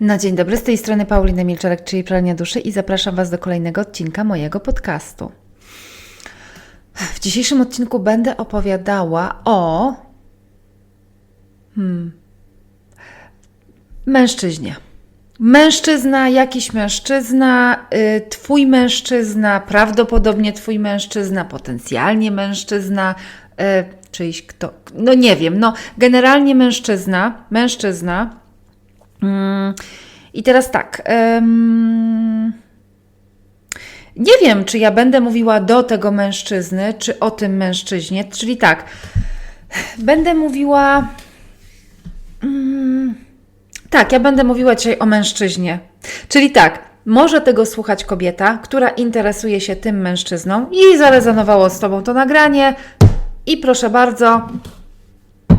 No dzień dobry, z tej strony Paulina Milczarek, czyli Pralnia Duszy i zapraszam Was do kolejnego odcinka mojego podcastu. W dzisiejszym odcinku będę opowiadała o hmm, mężczyźnie. Mężczyzna, jakiś mężczyzna, y, twój mężczyzna, prawdopodobnie twój mężczyzna, potencjalnie mężczyzna, y, czyjś kto, no nie wiem, no generalnie mężczyzna, mężczyzna. Mm, I teraz tak. nie wiem, czy ja będę mówiła do tego mężczyzny, czy o tym mężczyźnie. Czyli tak, będę mówiła. Mm, tak, ja będę mówiła dzisiaj o mężczyźnie. Czyli tak, może tego słuchać kobieta, która interesuje się tym mężczyzną i zarezonowało z Tobą to nagranie. I proszę bardzo,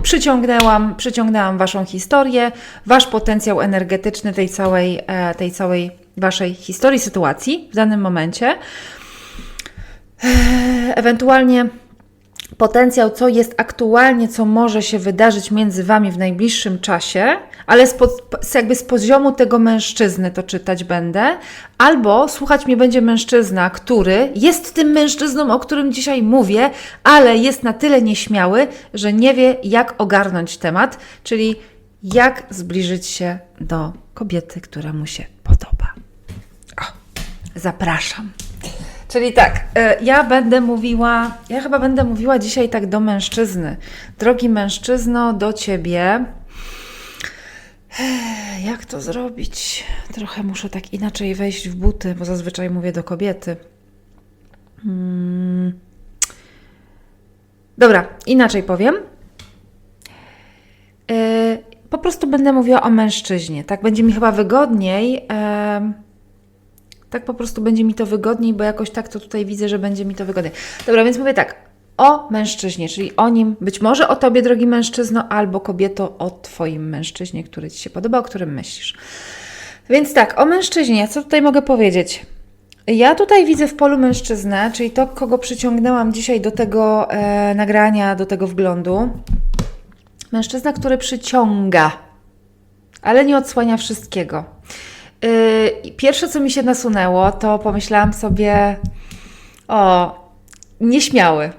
przyciągnęłam, przyciągnęłam Waszą historię, Wasz potencjał energetyczny tej całej, e, tej całej Waszej historii, sytuacji w danym momencie. E, Ewentualnie potencjał, co jest aktualnie, co może się wydarzyć między Wami w najbliższym czasie, ale z, jakby z poziomu tego mężczyzny to czytać będę, albo słuchać mnie będzie mężczyzna, który jest tym mężczyzną, o którym dzisiaj mówię, ale jest na tyle nieśmiały, że nie wie, jak ogarnąć temat, czyli jak zbliżyć się do kobiety, która mu się podoba. O, zapraszam. Czyli tak, e, ja będę mówiła, ja chyba będę mówiła dzisiaj tak do mężczyzny. Drogi mężczyzno, do ciebie. Jak to zrobić? Trochę muszę tak inaczej wejść w buty, bo zazwyczaj mówię do kobiety. Hmm. Dobra, inaczej powiem. E, Po prostu będę mówiła o mężczyźnie. Tak będzie mi chyba wygodniej. em, tak po prostu będzie mi to wygodniej, bo jakoś tak to tutaj widzę, że będzie mi to wygodniej. Dobra, więc mówię tak. O mężczyźnie, czyli o nim, być może o tobie, drogi mężczyzno, albo kobieto, o twoim mężczyźnie, który ci się podoba, o którym myślisz. Więc tak, o mężczyźnie, co tutaj mogę powiedzieć? Ja tutaj widzę w polu mężczyznę, czyli to, kogo przyciągnęłam dzisiaj do tego e, nagrania, do tego wglądu. Mężczyzna, który przyciąga, ale nie odsłania wszystkiego. Yy, pierwsze, co mi się nasunęło, to pomyślałam sobie, o, nieśmiały.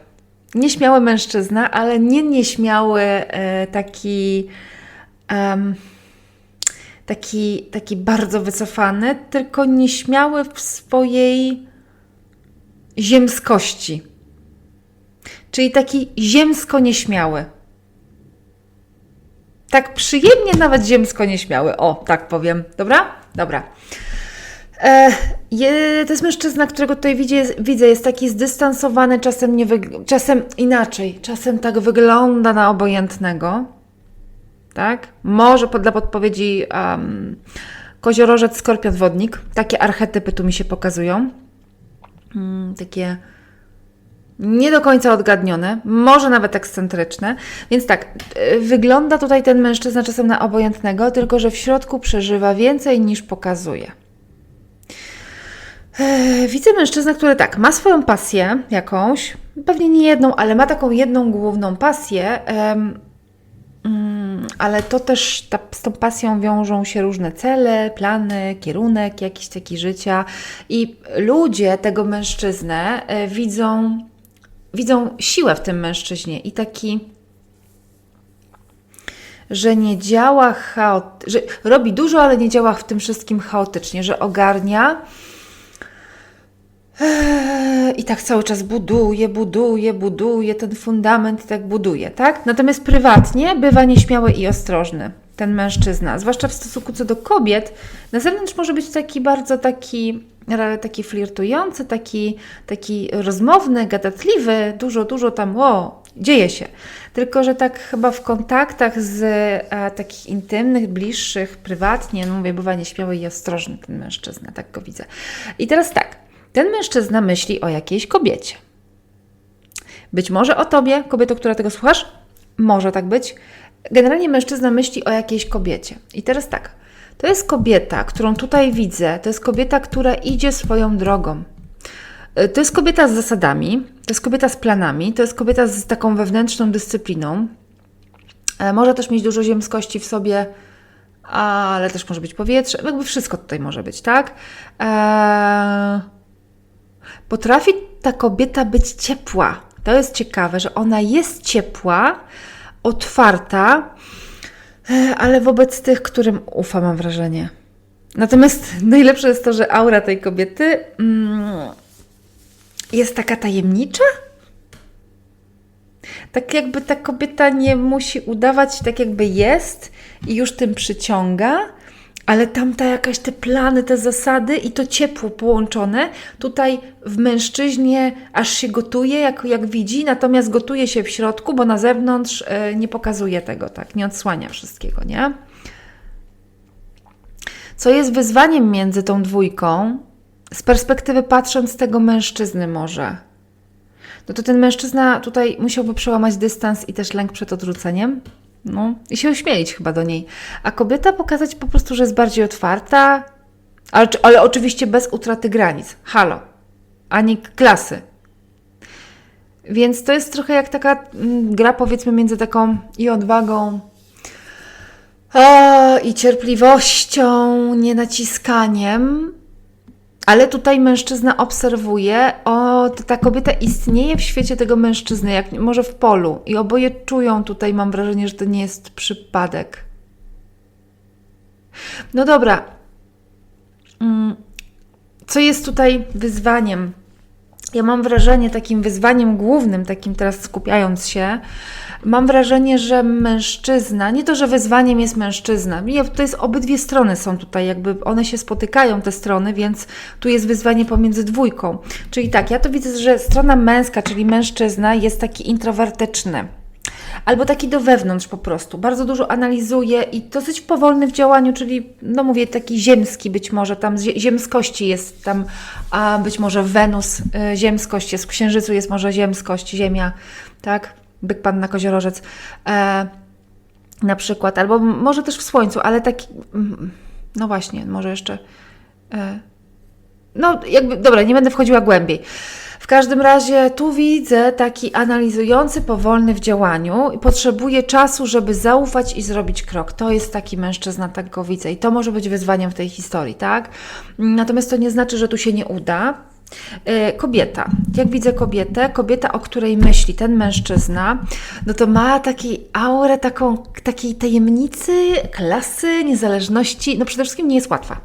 Nieśmiały mężczyzna, ale nie nieśmiały e, taki, em, taki, taki bardzo wycofany, tylko nieśmiały w swojej ziemskości. Czyli taki ziemsko nieśmiały. Tak przyjemnie nawet ziemsko nieśmiały. O, tak powiem. Dobra? Dobra. E, to jest mężczyzna, którego tutaj widzę, widzę jest taki zdystansowany, czasem, nie czasem inaczej, czasem tak wygląda na obojętnego. Tak? Może pod, dla podpowiedzi um, koziorożec, skorpion, wodnik. Takie archetypy tu mi się pokazują. Mm, takie nie do końca odgadnione, może nawet ekscentryczne. Więc tak, y, wygląda tutaj ten mężczyzna czasem na obojętnego, tylko że w środku przeżywa więcej niż pokazuje. Eee, Widzę mężczyznę, który tak, ma swoją pasję jakąś, pewnie nie jedną, ale ma taką jedną główną pasję, mm, ale to też ta, z tą pasją wiążą się różne cele, plany, kierunek jakiś taki życia i ludzie tego mężczyznę e, widzą widzą siłę w tym mężczyźnie i taki, że nie działa chaot, że robi dużo, ale nie działa w tym wszystkim chaotycznie, że ogarnia i tak cały czas buduje, buduje, buduje, ten fundament tak buduje, tak? Natomiast prywatnie bywa nieśmiały i ostrożny ten mężczyzna, zwłaszcza w stosunku co do kobiet. Na zewnątrz może być taki bardzo taki, taki flirtujący, taki, taki rozmowny, gadatliwy, dużo, dużo tam, o, dzieje się. Tylko, że tak chyba w kontaktach z e, takich intymnych, bliższych, prywatnie, no mówię, bywa nieśmiały i ostrożny ten mężczyzna, tak go widzę. I teraz tak, ten mężczyzna myśli o jakiejś kobiecie. Być może o tobie, kobieto, która tego słuchasz, może tak być. Generalnie mężczyzna myśli o jakiejś kobiecie. I teraz tak, to jest kobieta, którą tutaj widzę, to jest kobieta, która idzie swoją drogą. Y, To jest kobieta z zasadami, to jest kobieta z planami, to jest kobieta z taką wewnętrzną dyscypliną. E, Może też mieć dużo ziemskości w sobie, ale też może być powietrze, jakby wszystko tutaj może być, tak? Eee, potrafi ta kobieta być ciepła. To jest ciekawe, że ona jest ciepła, otwarta, e, ale wobec tych, którym ufa, mam wrażenie. Natomiast najlepsze jest to, że aura tej kobiety mm, jest taka tajemnicza. Tak jakby ta kobieta nie musi udawać, tak jakby jest i już tym przyciąga, ale tamta jakaś te plany, te zasady i to ciepło połączone. Tutaj w mężczyźnie aż się gotuje, jak, jak widzi, natomiast gotuje się w środku, bo na zewnątrz e, nie pokazuje tego, tak, nie odsłania wszystkiego, nie? Co jest wyzwaniem między tą dwójką, z perspektywy patrząc tego mężczyzny może. No to ten mężczyzna tutaj musiałby przełamać dystans i też lęk przed odrzuceniem. No, i się ośmielić chyba do niej. A kobieta pokazać po prostu, że jest bardziej otwarta, ale, ale oczywiście bez utraty granic. Halo. Ani klasy. Więc to jest trochę jak taka mm, gra, powiedzmy, między taką i odwagą, o, i cierpliwością, nienaciskaniem. Ale tutaj mężczyzna obserwuje, o, ta kobieta istnieje w świecie tego mężczyzny, jak może w polu. I oboje czują tutaj, mam wrażenie, że to nie jest przypadek. No dobra. Mm, Co jest tutaj wyzwaniem? Ja mam wrażenie, takim wyzwaniem głównym, takim teraz skupiając się, mam wrażenie, że mężczyzna, nie to, że wyzwaniem jest mężczyzna, nie, to jest obydwie strony są tutaj, jakby one się spotykają, te strony, więc tu jest wyzwanie pomiędzy dwójką. Czyli tak, ja to widzę, że strona męska, czyli mężczyzna, jest taki introwertyczny. Albo taki do wewnątrz po prostu. Bardzo dużo analizuje i dosyć powolny w działaniu, czyli, no mówię, taki ziemski być może, tam zie- ziemskości jest tam, a być może Wenus, y, ziemskość jest, w Księżycu jest może ziemskość, Ziemia, tak? Byk Pan na Koziorożec. E, na przykład, albo może też w Słońcu, ale taki, no właśnie, może jeszcze... E, no, jakby, dobra, nie będę wchodziła głębiej. W każdym razie tu widzę taki analizujący, powolny w działaniu i potrzebuje czasu, żeby zaufać i zrobić krok. To jest taki mężczyzna, tak go widzę. I to może być wyzwaniem w tej historii, tak? Natomiast to nie znaczy, że tu się nie uda. E, Kobieta. Jak widzę kobietę, kobieta, o której myśli ten mężczyzna, no to ma taki aurę taką, takiej tajemnicy, klasy, niezależności. No przede wszystkim nie jest łatwa.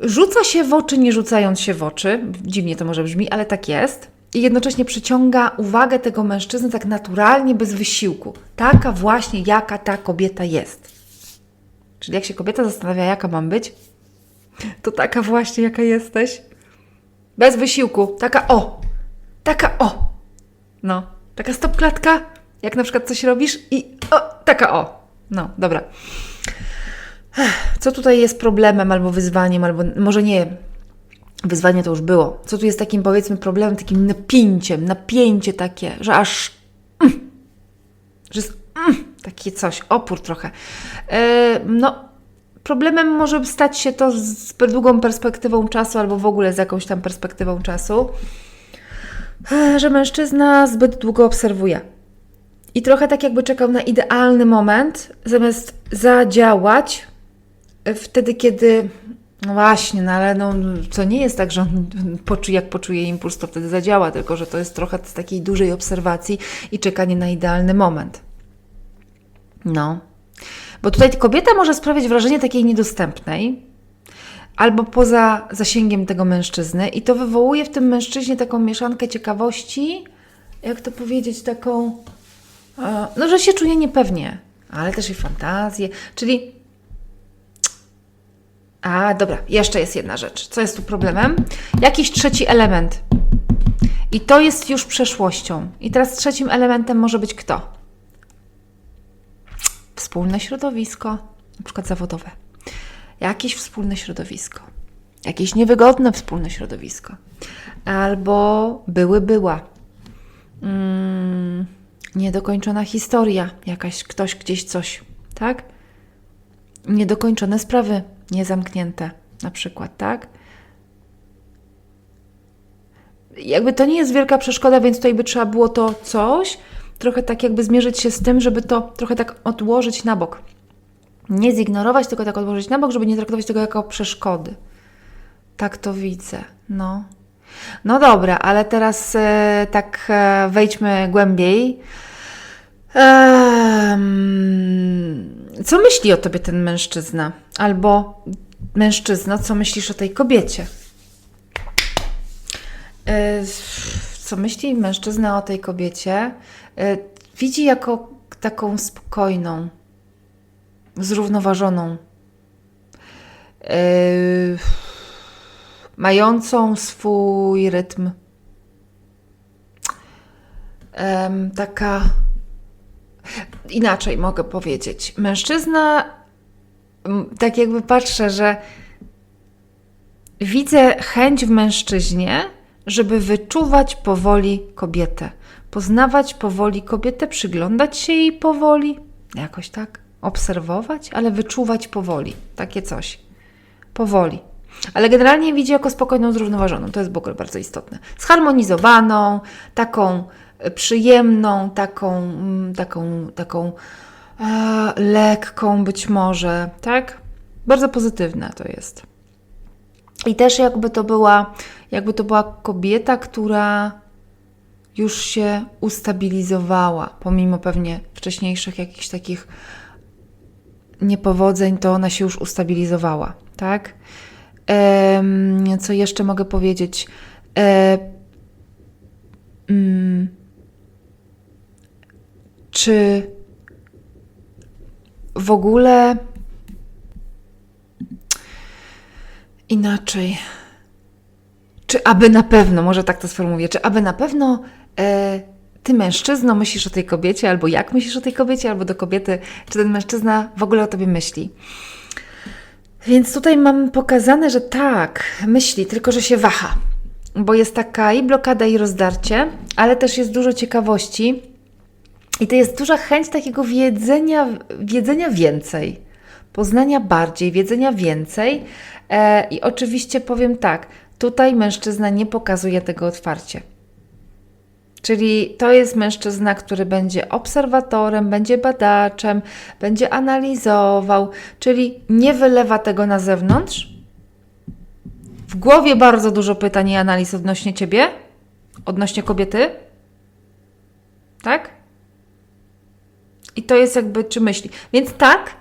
Rzuca się w oczy, nie rzucając się w oczy. Dziwnie to może brzmi, ale tak jest. I jednocześnie przyciąga uwagę tego mężczyzny tak naturalnie, bez wysiłku. Taka właśnie, jaka ta kobieta jest. Czyli jak się kobieta zastanawia, jaka mam być, to taka właśnie, jaka jesteś. Bez wysiłku. Taka o. Taka o. No. Taka stopklatka, jak na przykład coś robisz i o, taka o. No, dobra. Co tutaj jest problemem albo wyzwaniem, albo może nie, wyzwanie to już było. Co tu jest takim powiedzmy problemem, takim napięciem, napięcie takie, że aż mm, że jest mm, takie coś, opór trochę. E, no, problemem może stać się to z długą perspektywą czasu, albo w ogóle z jakąś tam perspektywą czasu, e, że mężczyzna zbyt długo obserwuje. I trochę tak jakby czekał na idealny moment, zamiast zadziałać wtedy, kiedy. No właśnie, no ale no, to nie jest tak, że on jak poczuje impuls, to wtedy zadziała, tylko że to jest trochę z takiej dużej obserwacji i czekanie na idealny moment. No. Bo tutaj kobieta może sprawiać wrażenie takiej niedostępnej, albo poza zasięgiem tego mężczyzny, i to wywołuje w tym mężczyźnie taką mieszankę ciekawości, jak to powiedzieć, taką. e, No, że się czuje niepewnie, ale też i fantazję, czyli a, dobra, jeszcze jest jedna rzecz. Co jest tu problemem? Jakiś trzeci element. I to jest już przeszłością. I teraz trzecim elementem może być kto? Wspólne środowisko, na przykład zawodowe. Jakieś wspólne środowisko. Jakieś niewygodne wspólne środowisko. Albo były, była. Mm, niedokończona historia. Jakaś, ktoś gdzieś coś, tak? niedokończone sprawy, niezamknięte na przykład, tak? Jakby to nie jest wielka przeszkoda, więc tutaj by trzeba było to coś, trochę tak jakby zmierzyć się z tym, żeby to trochę tak odłożyć na bok. Nie zignorować, tylko tak odłożyć na bok, żeby nie traktować tego jako przeszkody. Tak to widzę. No. No dobra, ale teraz e, tak e, wejdźmy głębiej. Ehm, co myśli o tobie ten mężczyzna? Albo mężczyzna, co myślisz o tej kobiecie? E, Co myśli mężczyzna o tej kobiecie? E, Widzi jako taką spokojną, zrównoważoną, e, mającą swój rytm. Taka inaczej mogę powiedzieć. Mężczyzna, tak jakby patrzę, że widzę chęć w mężczyźnie, żeby wyczuwać powoli kobietę, poznawać powoli kobietę, przyglądać się jej powoli, jakoś tak, obserwować, ale wyczuwać powoli, takie coś. Powoli. Ale generalnie widzi jako spokojną, zrównoważoną. To jest w ogóle bardzo istotne. Zharmonizowaną, taką przyjemną, taką, mm, taką, taką e, lekką być może, tak? Bardzo pozytywne to jest. I też jakby to była, jakby to była kobieta, która już się ustabilizowała, pomimo pewnie wcześniejszych jakichś takich niepowodzeń, to ona się już ustabilizowała, tak? Co jeszcze mogę powiedzieć? E, mm, czy w ogóle inaczej? Czy aby na pewno, może tak to sformułuję, czy aby na pewno e, ty mężczyzno myślisz o tej kobiecie, albo jak myślisz o tej kobiecie, albo do kobiety, czy ten mężczyzna w ogóle o tobie myśli? Więc tutaj mam pokazane, że tak, myśli, tylko że się waha, bo jest taka i blokada, i rozdarcie, ale też jest dużo ciekawości i to jest duża chęć takiego wiedzenia, wiedzenia więcej, poznania bardziej, wiedzenia więcej. E, I oczywiście powiem tak, tutaj mężczyzna nie pokazuje tego otwarcie. Czyli to jest mężczyzna, który będzie obserwatorem, będzie badaczem, będzie analizował, czyli nie wylewa tego na zewnątrz. W głowie bardzo dużo pytań i analiz odnośnie ciebie, odnośnie kobiety. Tak? I to jest jakby, czy myśli. Więc tak,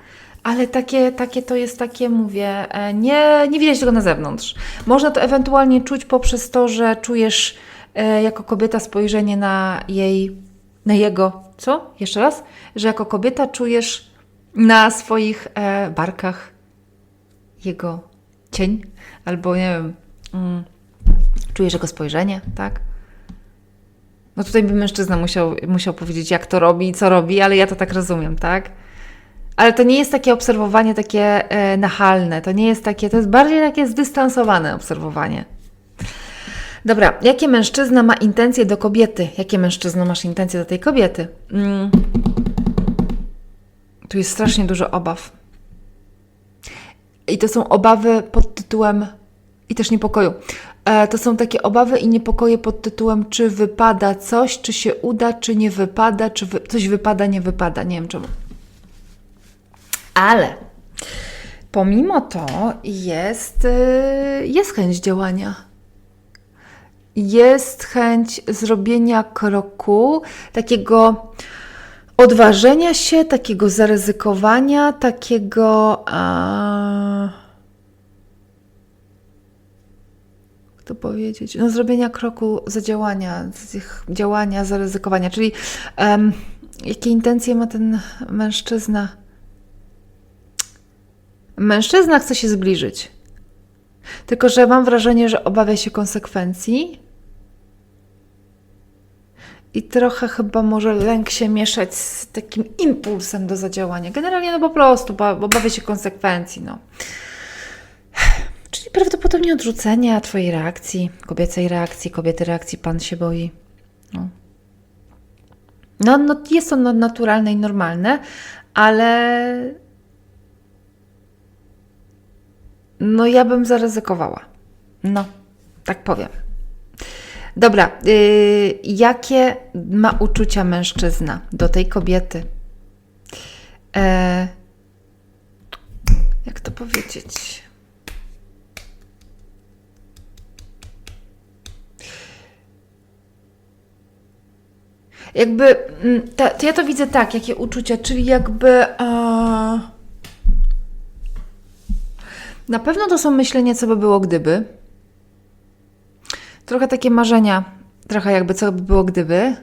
ale takie, takie to jest takie, mówię, e, nie, nie widać tego na zewnątrz. Można to ewentualnie czuć poprzez to, że czujesz e, jako kobieta spojrzenie na jej, na jego, co? Jeszcze raz? Że jako kobieta czujesz na swoich e, barkach jego cień, albo nie wiem, mm, czujesz jego spojrzenie, tak? No tutaj by mężczyzna musiał, musiał powiedzieć, jak to robi i co robi, ale ja to tak rozumiem, tak? Ale to nie jest takie obserwowanie takie e, nachalne, to nie jest takie, to jest bardziej takie zdystansowane obserwowanie. Dobra, jakie mężczyzna ma intencje do kobiety? Jakie mężczyzna masz intencje do tej kobiety? Mm. Tu jest strasznie dużo obaw. I to są obawy pod tytułem i też niepokoju. E, to są takie obawy i niepokoje pod tytułem, czy wypada coś, czy się uda, czy nie wypada, czy wy, coś wypada, nie wypada. Nie wiem czemu. Ale pomimo to jest, y, jest chęć działania. Jest chęć zrobienia kroku, takiego odważenia się, takiego zaryzykowania, takiego. A... Jak to powiedzieć? No, zrobienia kroku zadziałania, działania, zaryzykowania. Czyli em, jakie intencje ma ten mężczyzna? Mężczyzna chce się zbliżyć. Tylko, że mam wrażenie, że obawia się konsekwencji i trochę chyba może lęk się mieszać z takim impulsem do zadziałania. Generalnie no po prostu, bo obawia się konsekwencji. No. Prawdopodobnie odrzucenia Twojej reakcji, kobiecej reakcji, kobiety reakcji, Pan się boi. No. No, no jest to naturalne i normalne, ale no ja bym zaryzykowała. No, tak powiem. Dobra, yy, jakie ma uczucia mężczyzna do tej kobiety? E, jak to powiedzieć? Jakby, mm, to ja to widzę tak, jakie uczucia, czyli jakby. E, na pewno to są myślenia, co by było gdyby. Trochę takie marzenia, trochę jakby co by było gdyby.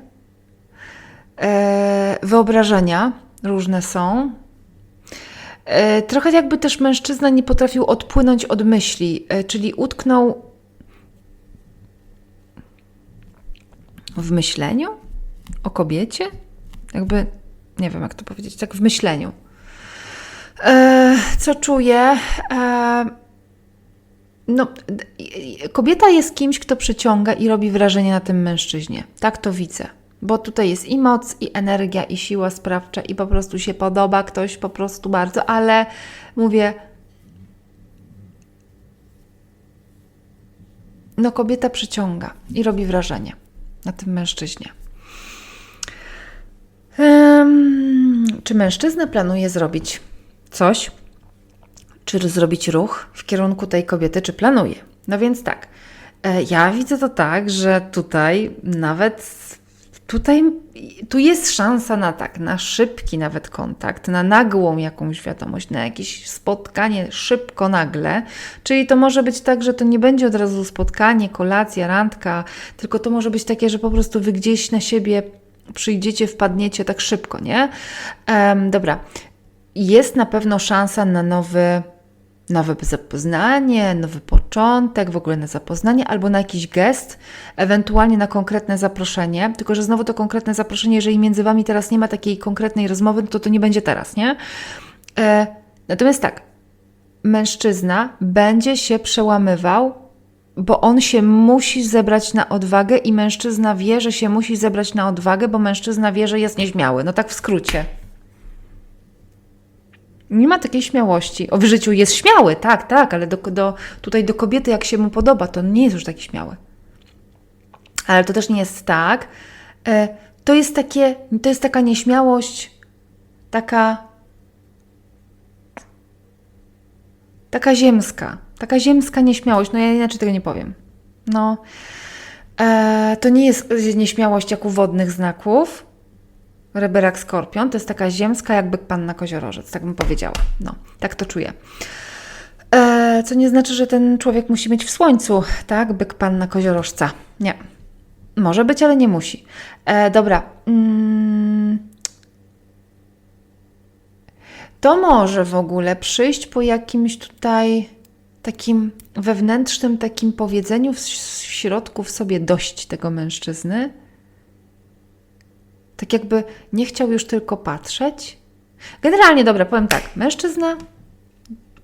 E, wyobrażenia różne są. E, trochę jakby też mężczyzna nie potrafił odpłynąć od myśli, e, czyli utknął w myśleniu o kobiecie. Jakby, nie wiem jak to powiedzieć, tak w myśleniu. E, co czuję? E, no, kobieta jest kimś, kto przyciąga i robi wrażenie na tym mężczyźnie. Tak to widzę. Bo tutaj jest i moc, i energia, i siła sprawcza, i po prostu się podoba ktoś po prostu bardzo, ale mówię, no kobieta przyciąga i robi wrażenie na tym mężczyźnie. Em, czy mężczyzna planuje zrobić coś, czy zrobić ruch w kierunku tej kobiety, czy planuje? No więc tak, e, ja widzę to tak, że tutaj nawet tutaj tu jest szansa na tak, na szybki nawet kontakt, na nagłą jakąś wiadomość, na jakieś spotkanie szybko, nagle. Czyli to może być tak, że to nie będzie od razu spotkanie, kolacja, randka, tylko to może być takie, że po prostu wy gdzieś na siebie przyjdziecie, wpadniecie tak szybko, nie? Em, dobra. Jest na pewno szansa na nowy, nowe zapoznanie, nowy początek, w ogóle na zapoznanie albo na jakiś gest, ewentualnie na konkretne zaproszenie. Tylko, że znowu to konkretne zaproszenie, jeżeli między Wami teraz nie ma takiej konkretnej rozmowy, to to nie będzie teraz, nie? E, natomiast tak, mężczyzna będzie się przełamywał, bo on się musi zebrać na odwagę i mężczyzna wie, że się musi zebrać na odwagę, bo mężczyzna wie, że jest nieśmiały. No tak w skrócie. Nie ma takiej śmiałości. O, w życiu jest śmiały, tak, tak, ale do, do, tutaj do kobiety, jak się mu podoba, to nie jest już taki śmiały. Ale to też nie jest tak. E, to jest takie, to jest taka nieśmiałość, taka taka ziemska, taka ziemska nieśmiałość. No ja inaczej tego nie powiem. No, e, to nie jest nieśmiałość jak u wodnych znaków, Reberak Skorpion, to jest taka ziemska jakby panna koziorożec, tak bym powiedziała. No, tak to czuję. E, co nie znaczy, że ten człowiek musi mieć w słońcu, tak? Byk panna koziorożca. Nie. Może być, ale nie musi. E, dobra. Mm. To może w ogóle przyjść po jakimś tutaj takim wewnętrznym takim powiedzeniu w, środku w sobie dość tego mężczyzny. Tak jakby nie chciał już tylko patrzeć. Generalnie, dobra, powiem tak. Mężczyzna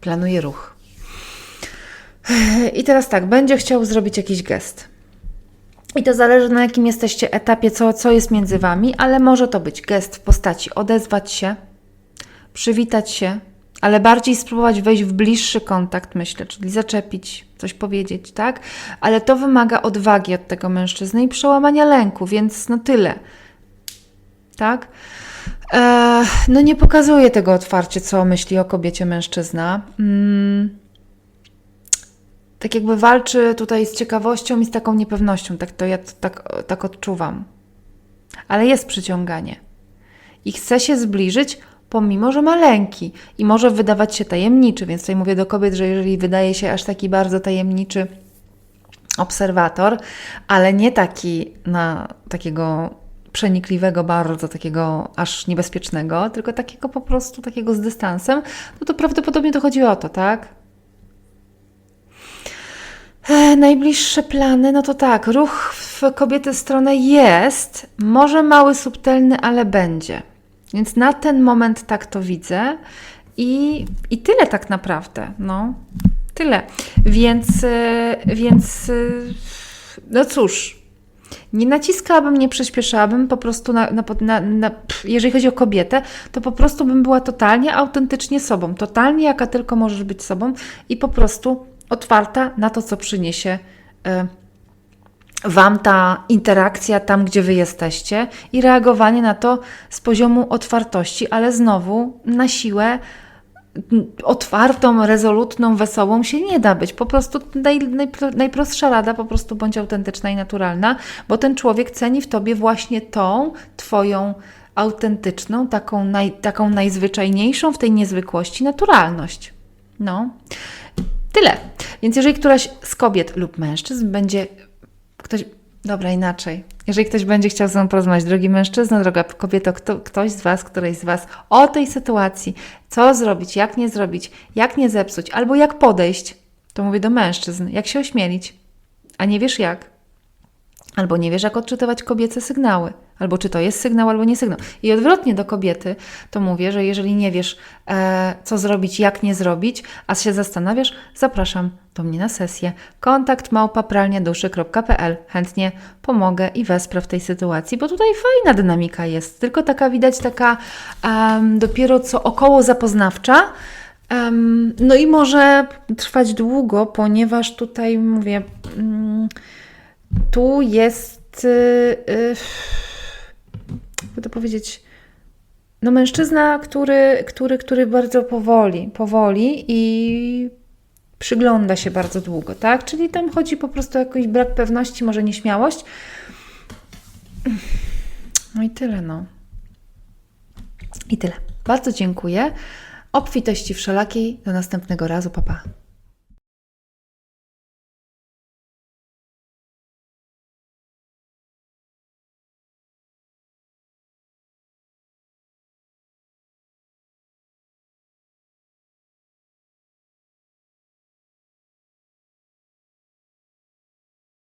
planuje ruch. I teraz tak, będzie chciał zrobić jakiś gest. I to zależy na jakim jesteście etapie, co, co jest między wami, ale może to być gest w postaci odezwać się, przywitać się, ale bardziej spróbować wejść w bliższy kontakt, myślę, czyli zaczepić, coś powiedzieć, tak? Ale to wymaga odwagi od tego mężczyzny i przełamania lęku, więc no tyle. Tak? E, no nie pokazuje tego otwarcie, co myśli o kobiecie mężczyzna. Mm. Tak jakby walczy tutaj z ciekawością i z taką niepewnością, tak to ja to tak, tak odczuwam. Ale jest przyciąganie. I chce się zbliżyć, pomimo że ma lęki i może wydawać się tajemniczy, więc tutaj mówię do kobiet, że jeżeli wydaje się aż taki bardzo tajemniczy obserwator, ale nie taki na takiego przenikliwego, bardzo takiego aż niebezpiecznego, tylko takiego po prostu takiego z dystansem, no to prawdopodobnie to chodzi o to, tak? E, najbliższe plany, no to tak, ruch w kobiety stronę jest, może mały, subtelny, ale będzie. Więc na ten moment tak to widzę i, i tyle tak naprawdę, no, tyle. Więc, e, więc, e, no cóż, nie naciskałabym, nie przyspieszałabym, po prostu na, na, na, jeżeli chodzi o kobietę, to po prostu bym była totalnie autentycznie sobą, totalnie jaka tylko możesz być sobą i po prostu otwarta na to, co przyniesie e, Wam ta interakcja tam, gdzie Wy jesteście i reagowanie na to z poziomu otwartości, ale znowu na siłę otwartą, rezolutną, wesołą się nie da być. Po prostu naj, najpro- najprostsza rada, po prostu bądź autentyczna i naturalna, bo ten człowiek ceni w Tobie właśnie tą Twoją autentyczną, taką, naj, taką najzwyczajniejszą w tej niezwykłości naturalność. No, tyle. Więc jeżeli któraś z kobiet lub mężczyzn będzie ktoś, dobra, inaczej. Jeżeli ktoś będzie chciał ze mną porozmawiać, drogi mężczyzna, droga kobieto, kto, ktoś z Was, któreś z Was o tej sytuacji, co zrobić, jak nie zrobić, jak nie zepsuć, albo jak podejść, to mówię do mężczyzn, jak się ośmielić, a nie wiesz jak. Albo nie wiesz, jak odczytywać kobiece sygnały, albo czy to jest sygnał, albo nie sygnał. I odwrotnie do kobiety, to mówię, że jeżeli nie wiesz, e, co zrobić, jak nie zrobić, a się zastanawiasz, zapraszam do mnie na sesję. Kontakt małpapralniaduszy.pl. Chętnie pomogę i wesprę w tej sytuacji, bo tutaj fajna dynamika jest, tylko taka widać, taka em, dopiero co około zapoznawcza. Em, no i może trwać długo, ponieważ tutaj mówię. Mm, tu jest, yy, yy, powiedzieć, no mężczyzna, który, który, który bardzo powoli, powoli i przygląda się bardzo długo, tak? Czyli tam chodzi po prostu o jakiś brak pewności, może nieśmiałość. No i tyle, no. I tyle. Bardzo dziękuję. Obfitości wszelakiej. Do następnego razu, papa. Pa.